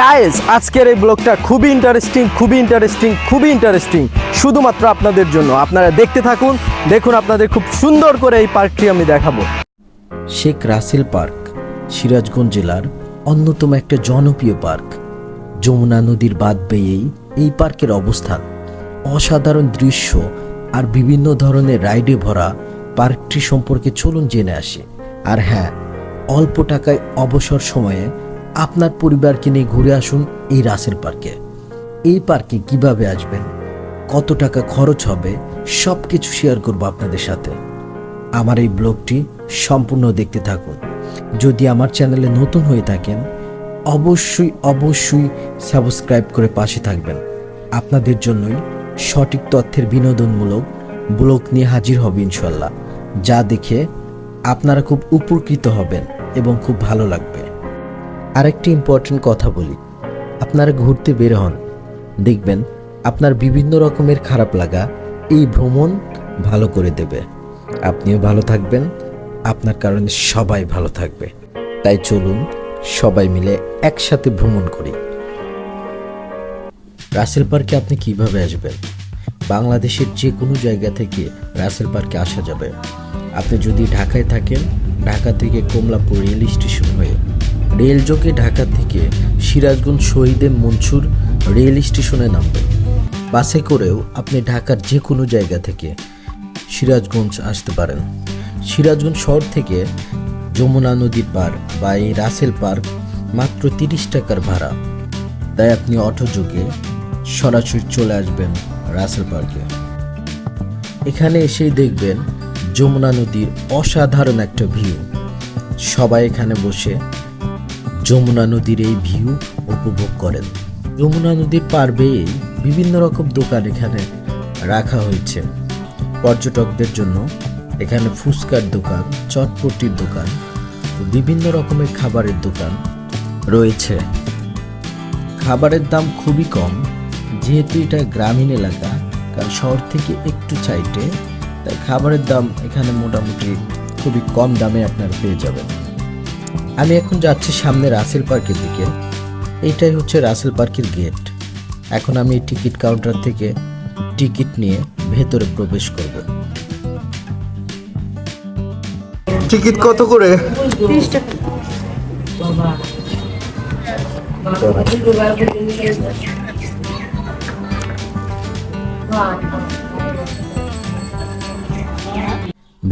Guys আজকের এই ব্লগটা খুবই ইন্টারেস্টিং খুবই ইন্টারেস্টিং খুবই ইন্টারেস্টিং শুধুমাত্র আপনাদের জন্য। আপনারা দেখতে থাকুন, দেখুন আপনাদের খুব সুন্দর করে এই পার্কটি আমি দেখাবো। শেখ রাসেল পার্ক, সিরাজগঞ্জ জেলার অন্যতম একটা জনপ্রিয় পার্ক। যমুনা নদীর বাদ বেয়েই এই পার্কের অবস্থান। অসাধারণ দৃশ্য আর বিভিন্ন ধরনের রাইডে ভরা পার্কটি সম্পর্কে চলুন জেনে আসি। আর হ্যাঁ অল্প টাকায় অবসর সময়ে আপনার পরিবারকে নিয়ে ঘুরে আসুন এই রাসেল পার্কে। এই পার্কে কীভাবে আসবেন, কত টাকা খরচ হবে সব কিছু শেয়ার করব আপনাদের সাথে। আমার এই ব্লগটি সম্পূর্ণ দেখতে থাকুন। যদি আমার চ্যানেলে নতুন হয়ে থাকেন, অবশ্যই অবশ্যই সাবস্ক্রাইব করে পাশে থাকবেন। আপনাদের জন্যই সঠিক তথ্যের বিনোদনমূলক ব্লগ নিয়ে হাজির হবে ইনশাল্লাহ যা দেখে আপনারা খুব উপকৃত হবেন এবং খুব ভালো লাগবে। আরেকটি ইম্পর্টেন্ট কথা বলি। আপনারা ঘুরতে বের হন। দেখবেন আপনার বিভিন্ন রকমের খারাপ লাগা এই ভ্রমণ ভালো করে দেবে। আপনিও ভালো থাকবেন, আপনার কারণে সবাই ভালো থাকবে। তাই চলুন সবাই মিলে একসাথে ভ্রমণ করি। রাসেল পার্কে আপনি কীভাবে আসবেন? বাংলাদেশের যে কোনো জায়গা থেকে রাসেল পার্কে আসা যাবে। আপনি যদি ঢাকায় থাকেন, ঢাকা থেকে কমলাপুর রেল স্টেশন হয়ে রেল যোগে ঢাকা থেকে সিরাজগঞ্জ শহীদে মনসুর রেল স্টেশনে নামবেন বাসে করেও আপনি ঢাকার যে কোনো জায়গা থেকে সিরাজগঞ্জ আসতে পারেন। সিরাজগঞ্জ শহর থেকে যমুনা নদীর পার বা এই রাসেল পার্ক মাত্র তিরিশ টাকার ভাড়া। তাই আপনি অটো যোগে সরাসরি চলে আসবেন রাসেল পার্কে। এখানে এসেই দেখবেন যমুনা নদীর অসাধারণ একটা ভিউ। সবাই এখানে বসে যমুনা নদীর এই ভিউ উপভোগ করেন। যমুনা নদীর পার বেয়েই বিভিন্ন রকম দোকান এখানে রাখা হয়েছে। পর্যটকদের জন্য এখানে ফুচকার দোকান, চটপটির দোকান, বিভিন্ন রকমের খাবারের দোকান রয়েছে। খাবারের দাম খুবই কম, যেহেতু এটা গ্রামীণ এলাকা, কারণ শহর থেকে একটু চাইটে তাই খাবারের দাম এখানে মোটামুটি খুবই কম দামে আপনারা পেয়ে যাবেন। আমি এখন যাচ্ছি সামনে রাসেল পার্কের দিকে। এইটাই হচ্ছে রাসেল পার্কের গেট। এখন আমি এই টিকিট কাউন্টার থেকে টিকিট নিয়ে ভেতরে প্রবেশ করব। টিকিট কত করে?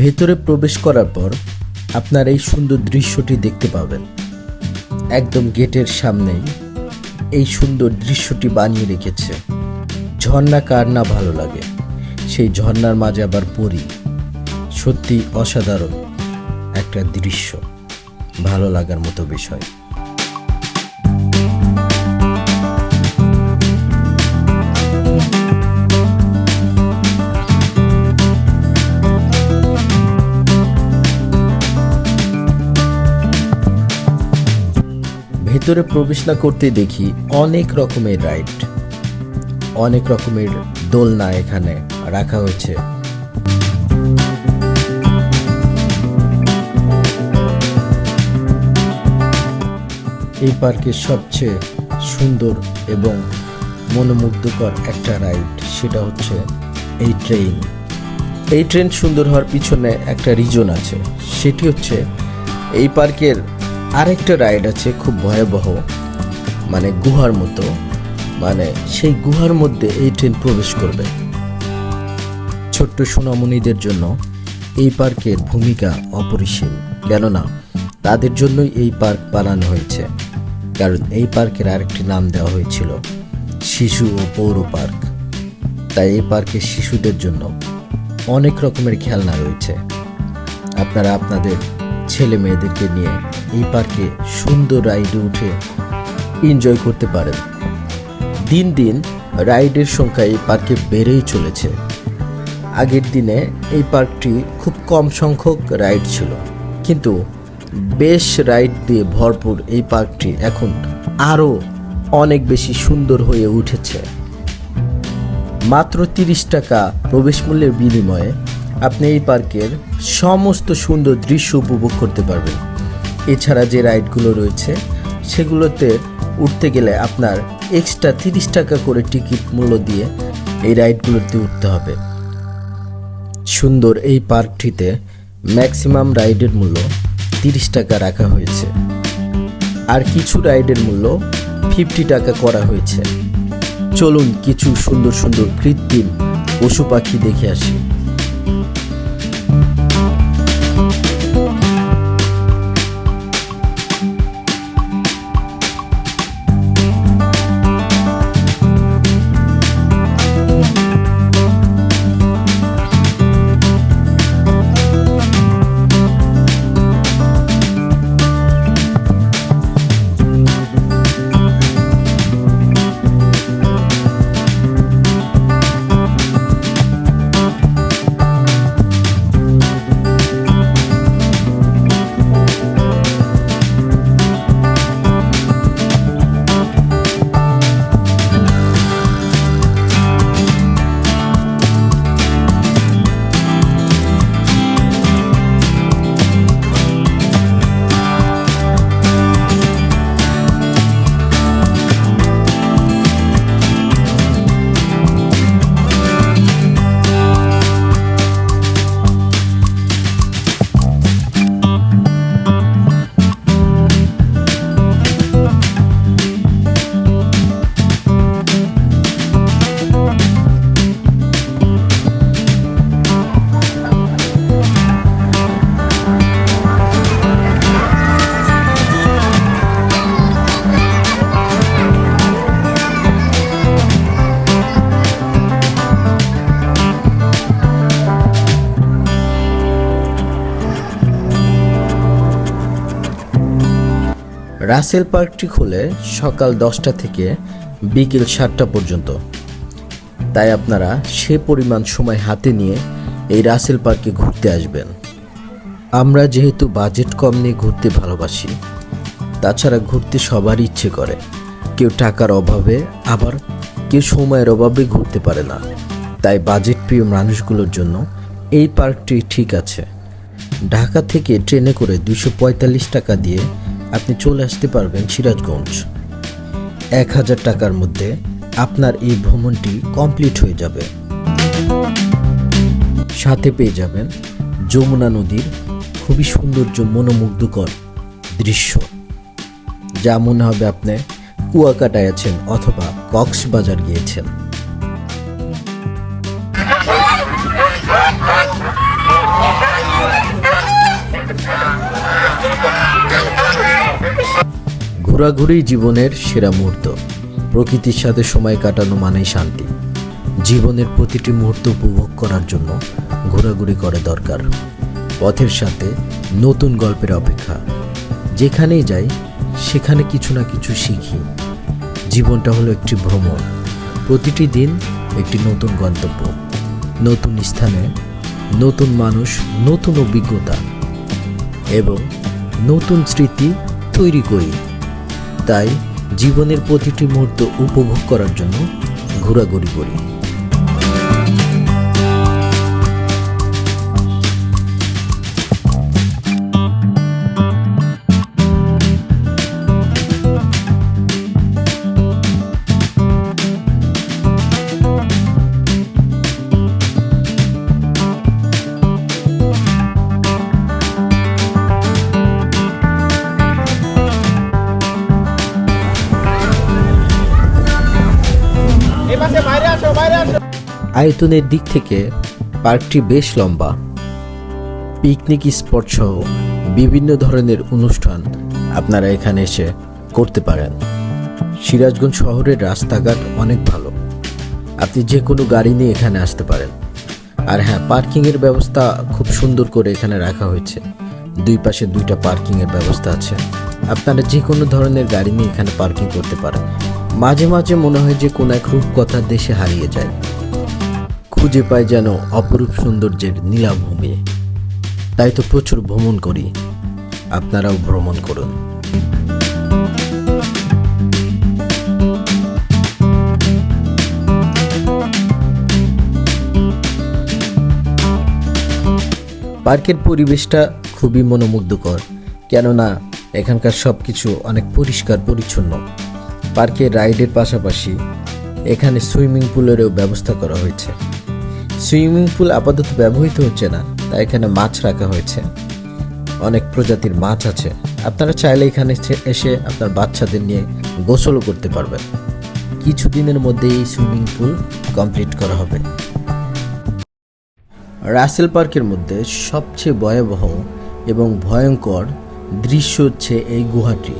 ভেতরে প্রবেশ করার পর আপনার এই সুন্দর দৃশ্যটি দেখতে পাবেন। একদম গেটের সামনেই এই সুন্দর দৃশ্যটি বানিয়ে রেখেছে। ঝর্ণা কার না ভালো লাগে? সেই ঝর্ণার মাঝে আবার পরি। সত্যি অসাধারণ একটা দৃশ্য। ভালো লাগার মতো বিষয়। ভেতরে প্রবেশ না করতে দেখি অনেক রকমের রাইড, অনেক রকমের দোলনা এখানে রাখা হয়েছে। এই পার্কের সবচেয়ে সুন্দর এবং মনোমুগ্ধকর একটা রাইড সেটা হচ্ছে এই ট্রেন। এই ট্রেন সুন্দর হওয়ার পিছনে একটা রিজন আছে, সেটি হচ্ছে এই পার্কের আরেকটা রাইড আছে খুব ভয়াবহ মানে গুহার মতো। মানে সেই গুহার মধ্যে এই ট্রেন প্রবেশ করবে। ছোট্ট সোনামণিদের জন্য এই পার্কের ভূমিকা অপরিসীম, কেননা তাদের জন্যই এই পার্ক বানানো হয়েছে। কারণ এই পার্কের আরেকটি নাম দেওয়া হয়েছিল, শিশু ও পৌর পার্ক। তাই এই পার্কে শিশুদের জন্য অনেক রকমের খেলনা রয়েছে। আপনারা আপনাদের ছেলে মেয়েদেরকে নিয়ে এই পার্কে সুন্দর রাইডে উঠে এনজয় করতে পারেন। দিন দিন রাইডের সংখ্যা এই পার্কে বেড়েই চলেছে। আগের দিনে এই পার্কটি খুব কম সংখ্যক রাইড ছিল, কিন্তু বেশ রাইড দিয়ে ভরপুর এই পার্কটি এখন আরও অনেক বেশি সুন্দর হয়ে উঠেছে। মাত্র তিরিশ টাকা প্রবেশ মূল্যের বিনিময়ে আপনি এই পার্কের সমস্ত সুন্দর দৃশ্য উপভোগ করতে পারবেন। এছাড়া যে রাইডগুলো রয়েছে, সেগুলোতে উঠতে গেলে আপনার এক্সট্রা তিরিশ টাকা করে টিকিট মূল্য দিয়ে এই রাইডগুলোতে উঠতে হবে। সুন্দর এই পার্কটিতে ম্যাক্সিমাম রাইডের মূল্য তিরিশ টাকা রাখা হয়েছে। আর কিছু রাইডের মূল্য ফিফটি টাকা করা হয়েছে। চলুন কিছু সুন্দর সুন্দর কৃত্রিম পশু পাখি দেখে আসি। রাসেল পার্কটি খোলে সকাল দশটা থেকে বিকেল সাতটা পর্যন্ত। তাই আপনারা সে পরিমাণ সময় হাতে নিয়ে এই রাসেল পার্কে ঘুরতে আসবেন। আমরা যেহেতু বাজেট কম নিয়ে ঘুরতে ভালোবাসি, তাছাড়া ঘুরতে সবার ইচ্ছে করে। কেউ টাকার অভাবে, আবার কেউ সময়ের অভাবে ঘুরতে পারে না। তাই বাজেট প্রিয় মানুষগুলোর জন্য এই পার্কটি ঠিক আছে। ঢাকা থেকে ট্রেনে করে দুশো টাকা দিয়ে আপনি চলে আসতে পারবেন সিরাজগঞ্জ। এক হাজার টাকার মধ্যে আপনার এই ভ্রমণটি কমপ্লিট হয়ে যাবে। সাথে পেয়ে যাবেন যমুনা নদীর খুবই সৌন্দর্য মনোমুগ্ধকর দৃশ্য। যা মনে হবে আপনি কুয়াকাটায় আছেন অথবা কক্সবাজার গিয়েছেন। ঘোরাঘুরি জীবনের সেরা মুহূর্ত। প্রকৃতির সাথে সময় কাটানো মানেই শান্তি। জীবনের প্রতিটি মুহূর্ত উপভোগ করার জন্য ঘোরাঘুরি করা দরকার। পথের সাথে নতুন গল্পের অপেক্ষা। যেখানেই যাই, সেখানে কিছু না কিছু শিখি। জীবনটা হলো একটি ভ্রমণ। প্রতিটি দিন একটি নতুন গন্তব্য। নতুন স্থানে নতুন মানুষ, নতুন অভিজ্ঞতা এবং নতুন স্মৃতি তৈরি করি। তাই জীবনের প্রতিটি মুহূর্ত উপভোগ করার জন্য ঘোরাঘুরি করি। আয়তনের দিক থেকে পার্কটি বেশ লম্বা। পিকনিক স্পট সহ বিভিন্ন ধরনের অনুষ্ঠান আপনারা এখানে এসে করতে পারেন। সিরাজগঞ্জ শহরের রাস্তাঘাট অনেক ভালো। আপনি যে কোনো গাড়ি নিয়ে এখানে আসতে পারেন। আর হ্যাঁ পার্কিংয়ের ব্যবস্থা খুব সুন্দর করে এখানে রাখা হয়েছে। দুই পাশে দুইটা পার্কিংয়ের ব্যবস্থা আছে। আপনারা যে কোনো ধরনের গাড়ি নিয়ে এখানে পার্কিং করতে পারেন। মাঝে মাঝে মনে হয় যে কোনো এক রূপকথার দেশে হারিয়ে যায়। খুঁজে পায় যেন অপরূপ সৌন্দর্যের নীলাভূমি। তাই তো প্রচুর ভ্রমণ করি। আপনারাও ভ্রমণ করুন। পার্কের পরিবেশটা খুবই মনোমুগ্ধকর। কেননা, এখানকার সব কিছু অনেক পরিষ্কার, পরিচ্ছন্ন। পার্কে রাইডের পাশাপাশি এখানে সুইমিং পুলেরও ব্যবস্থা করা হয়েছে। সুইমিং পুল আপাতত ব্যবহৃত হচ্ছে না তাই এখানে মাছ রাখা হয়েছে। অনেক প্রজাতির মাছ আছে। আপনারা চাইলে এখানে এসে- আপনার বাচ্চাদের নিয়ে গোসলও করতে পারবেন। কিছুদিনের মধ্যে এই সুইমিং পুল কমপ্লিট করা হবে। রাসেল পার্কের মধ্যে সবচেয়ে ভয়াবহ এবং ভয়ঙ্কর দৃশ্য হচ্ছে এই গুহাটি।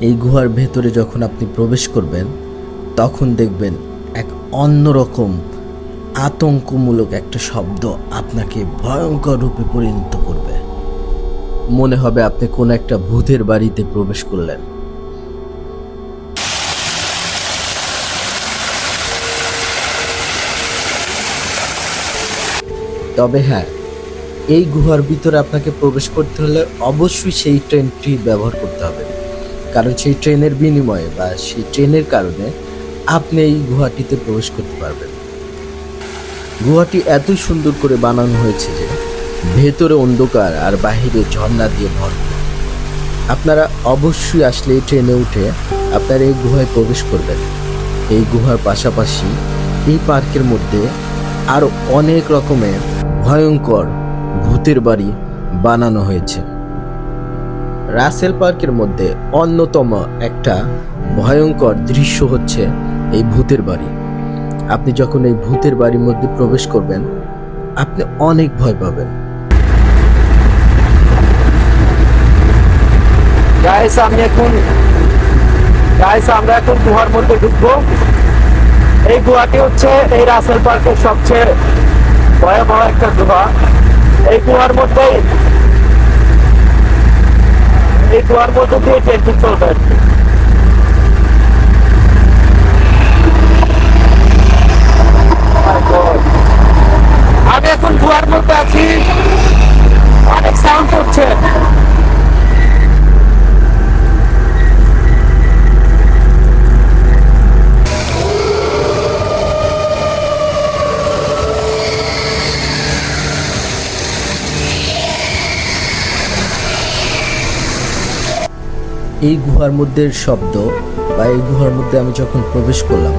এই গুহার ভেতরে যখন আপনি প্রবেশ করবেন, তখন দেখবেন এক অন্যরকম আতঙ্কমূলক একটা শব্দ আপনাকে ভয়ঙ্কর রূপে পরিণত করবে। মনে হবে আপনি কোনো একটা ভূতের বাড়িতে প্রবেশ করলেন। তবে হ্যাঁ এই গুহার ভিতরে আপনাকে প্রবেশ করতে হলে অবশ্যই সেই ট্রেনটি ব্যবহার করতে হবে। কারণ সেই ট্রেনের বিনিময়ে বা সেই ট্রেনের কারণে আপনি এই গুহাটিতে প্রবেশ করতে পারবেন। গুহাটি এত সুন্দর করে বানানো হয়েছে যে ভেতরে অন্ধকার আর বাহিরে ঝর্ণা দিয়ে ভরপুর। আপনারা অবশ্যই আসলে এই ট্রেনে উঠে আপনারা এই গুহায় প্রবেশ করবেন। এই গুহার পাশাপাশি এই পার্কের মধ্যে আরও অনেক রকমের ভয়ঙ্কর ভূতের বাড়ি বানানো হয়েছে। রাসেল পার্কের মধ্যে অন্যতম একটা ভয়ঙ্কর দৃশ্য হচ্ছে এই ভূতের বাড়ি। আপনি যখন এই ভূতের বাড়ির মধ্যে প্রবেশ করবেন, আপনি অনেক ভয় পাবেন। আমি এখন আমরা এখন গুহার মধ্যে ঢুকবো। এই গুহাটি হচ্ছে এই রাসেল পার্কের সবচেয়ে ভয়াবহ একটা গুহা। এই গুহার মধ্যে এই দোয়ার মধ্যে দিয়ে ট্রেনটি চলবে এই গুহার মধ্যে শব্দ বা এই গুহার মধ্যে আমি যখন প্রবেশ করলাম,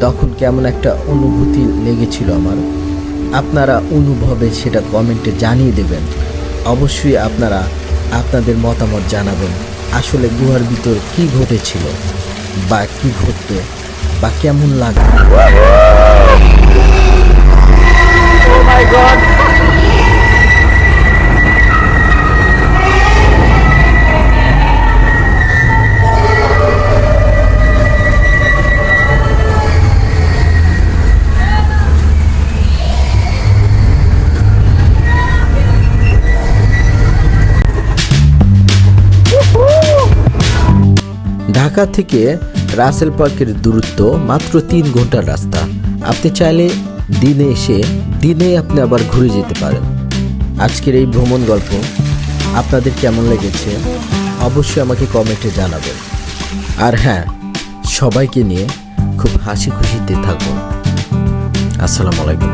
তখন কেমন একটা অনুভূতি লেগেছিল আমার। আপনারা অনুভবে সেটা কমেন্টে জানিয়ে দেবেন। অবশ্যই আপনারা আপনাদের মতামত জানাবেন, আসলে গুহার ভিতর কি ঘটেছিল বা কি ঘটতো বা কেমন লাগবে ঢাকা থেকে রাসেল পার্কের দূরত্ব মাত্র তিন ঘণ্টার রাস্তা। আপনি চাইলে দিনে এসে দিনে আপনি আবার ঘুরে যেতে পারেন। আজকের এই ভ্রমণ গল্প আপনাদের কেমন লেগেছে? অবশ্যই আমাকে কমেন্টে জানাবেন। আর হ্যাঁ সবাইকে নিয়ে খুব হাসি খুশিতে থাকুন। আসসালামু আলাইকুম।